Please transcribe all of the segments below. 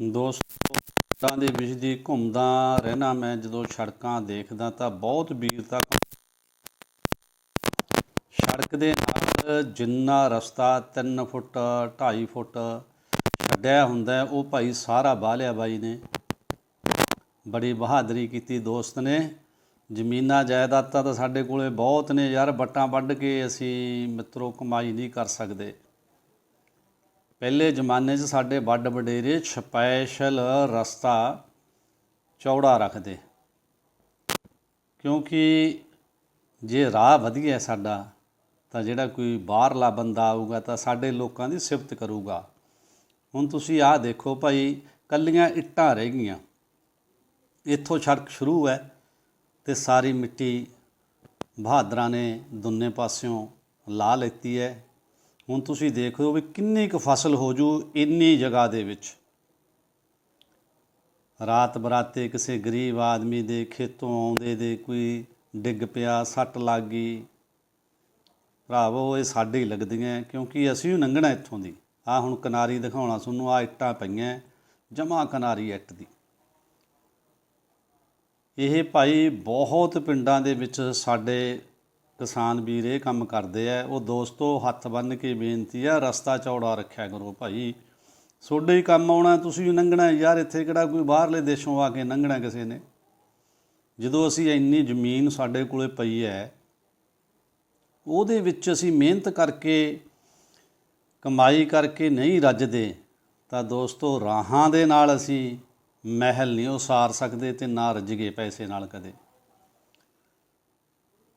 ਦੋਸਤੋ ਪਿੰਡਾਂ ਦੇ ਵਿੱਚ ਦੀ ਘੁੰਮਦਾ ਰਹਿਣਾ ਮੈਂ, ਜਦੋਂ ਸੜਕਾਂ ਦੇਖਦਾ ਤਾਂ ਬਹੁਤ ਵੀਰਤਾ ਸੜਕ ਦੇ ਨਾਲ ਜਿੰਨਾ ਰਸਤਾ 3 ਫੁੱਟ 2.5 ਫੁੱਟ ਛੱਡਿਆ ਹੁੰਦਾ, ਉਹ ਭਾਈ ਸਾਰਾ ਬਾਹ ਲਿਆ ਬਾਈ ਨੇ। ਬੜੀ ਬਹਾਦਰੀ ਕੀਤੀ ਦੋਸਤ ਨੇ। ਜ਼ਮੀਨਾਂ ਜਾਇਦਾਦਾਂ ਤਾਂ ਸਾਡੇ ਕੋਲੇ ਬਹੁਤ ਨੇ ਯਾਰ, ਵੱਟਾਂ ਵੱਢ ਕੇ ਅਸੀਂ ਮਿੱਤਰੋ ਕਮਾਈ ਨਹੀਂ ਕਰ ਸਕਦੇ। ਪਹਿਲੇ ਜ਼ਮਾਨੇ 'ਚ ਸਾਡੇ ਵੱਡ ਵਡੇਰੇ ਸਪੈਸ਼ਲ ਰਸਤਾ ਚੌੜਾ ਰੱਖਦੇ। ਕਿਉਂਕਿ ਜੇ ਰਾਹ ਵਧੀਆ ਸਾਡਾ, ਤਾਂ ਜਿਹੜਾ ਕੋਈ ਬਾਹਰਲਾ ਬੰਦਾ ਆਊਗਾ, ਤਾਂ ਸਾਡੇ ਲੋਕਾਂ ਦੀ ਸਿਫਤ ਕਰੂਗਾ। ਹੁਣ ਤੁਸੀਂ ਆਹ ਦੇਖੋ ਭਾਈ, ਕੱਲੀਆਂ ਇੱਟਾਂ ਰਹਿ ਗਈਆਂ। ਇੱਥੋਂ ਸੜਕ ਸ਼ੁਰੂ ਹੈ ਤੇ ਸਾਰੀ ਮਿੱਟੀ ਬਹਾਦਰਾਂ ਨੇ ਦੋਨੇ ਪਾਸਿਓਂ ਲਾ ਲੈਤੀ ਹੈ ਹੁਣ ਤੁਸੀਂ ਦੇਖ ਦੇਖੋ ਵੀ ਕਿੰਨੀ ਕੁ ਫਸਲ ਹੋ ਜੂ ਇੰਨੀ ਜਗ੍ਹਾ ਦੇ ਵਿੱਚ। ਰਾਤ ਬਰਾਤੇ ਕਿਸੇ ਗਰੀਬ ਆਦਮੀ ਦੇ ਖੇਤੋਂ ਆਉਂਦੇ ਦੇ ਕੋਈ ਡਿੱਗ ਪਿਆ, ਸੱਟ ਲੱਗ ਗਈ। ਭਰਾਵੋ, ਇਹ ਸਾਡੇ ਹੀ ਲੱਗਦੀਆਂ ਕਿਉਂਕਿ ਅਸੀਂ ਹੀ ਲੰਘਣਾ ਇੱਥੋਂ ਦੀ। ਆ ਹੁਣ ਕਿਨਾਰੀ ਦਿਖਾਉਣਾ ਤੁਹਾਨੂੰ ਆ ਇੱਟਾਂ ਪਈਆਂ ਜਮਾ ਕਿਨਾਰੀ ਇੱਟ ਦੀ। ਇਹ ਭਾਈ ਬਹੁਤ ਪਿੰਡਾਂ ਦੇ ਵਿੱਚ ਸਾਡੇ ਕਿਸਾਨ ਵੀਰ ਇਹ ਕੰਮ ਕਰਦੇ ਆ, ਉਹ ਦੋਸਤੋ ਹੱਥ ਬੰਨ੍ਹ ਕੇ ਬੇਨਤੀ ਆ, ਰਸਤਾ ਚੌੜਾ ਰੱਖਿਆ ਕਰੋ ਭਾਈ। ਤੁਹਾਡੇ ਹੀ ਕੰਮ ਆਉਣਾ, ਤੁਸੀਂ ਵੀ ਲੰਘਣਾ ਯਾਰ, ਇੱਥੇ ਕਿਹੜਾ ਕੋਈ ਬਾਹਰਲੇ ਦੇਸ਼ੋਂ ਆ ਕੇ ਲੰਘਣਾ ਕਿਸੇ ਨੇ? ਜਦੋਂ ਅਸੀਂ ਇੰਨੀ ਜ਼ਮੀਨ ਸਾਡੇ ਕੋਲੇ ਪਈ ਹੈ, ਉਹਦੇ ਵਿੱਚ ਅਸੀਂ ਮਿਹਨਤ ਕਰਕੇ, ਕਮਾਈ ਕਰਕੇ ਨਹੀਂ ਰੱਜਦੇ, ਤਾਂ ਦੋਸਤੋ ਰਾਹਾਂ ਦੇ ਨਾਲ ਅਸੀਂ ਮਹਿਲ ਨਹੀਂ ਉਸਾਰ ਸਕਦੇ ਤੇ ਨਾ ਰੱਜਗੇ ਪੈਸੇ ਨਾਲ ਕਦੇ।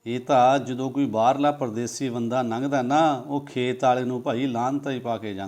ਇਹ ਤਾਂ ਜਦੋਂ ਕੋਈ ਬਾਹਰਲਾ ਪਰਦੇਸੀ ਬੰਦਾ ਲੰਘਦਾ ਨਾ, ਉਹ ਖੇਤ ਵਾਲੇ ਨੂੰ ਭਾਈ ਲਾਹਨਤਾਂ ਹੀ ਪਾ ਕੇ ਜਾਂਦਾ।